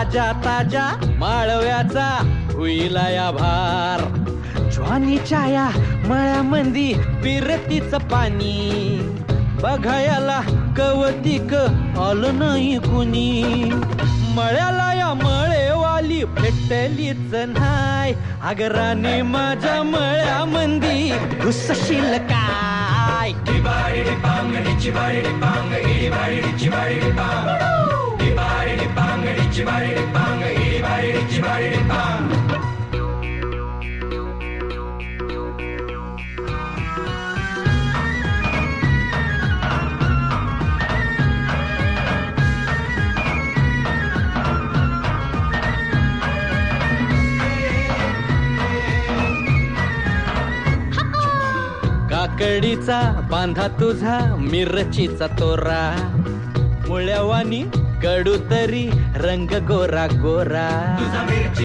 ताजा ताजा माळव्याचा हुईला या भार ज्वानीच्या या मळ्यामंदी पिरतीच पाणी बघायला कवतिक आलं नाही कुणी मळ्याला या मळेवाली भेटलीच नाही अगराने माझ्या मळ्यामंदी घुसशील काय काकडीचा बांधा तुझा मिरचीचा तोरा मुळ्यावानी గడుతరి రంగ గోరా గోరా.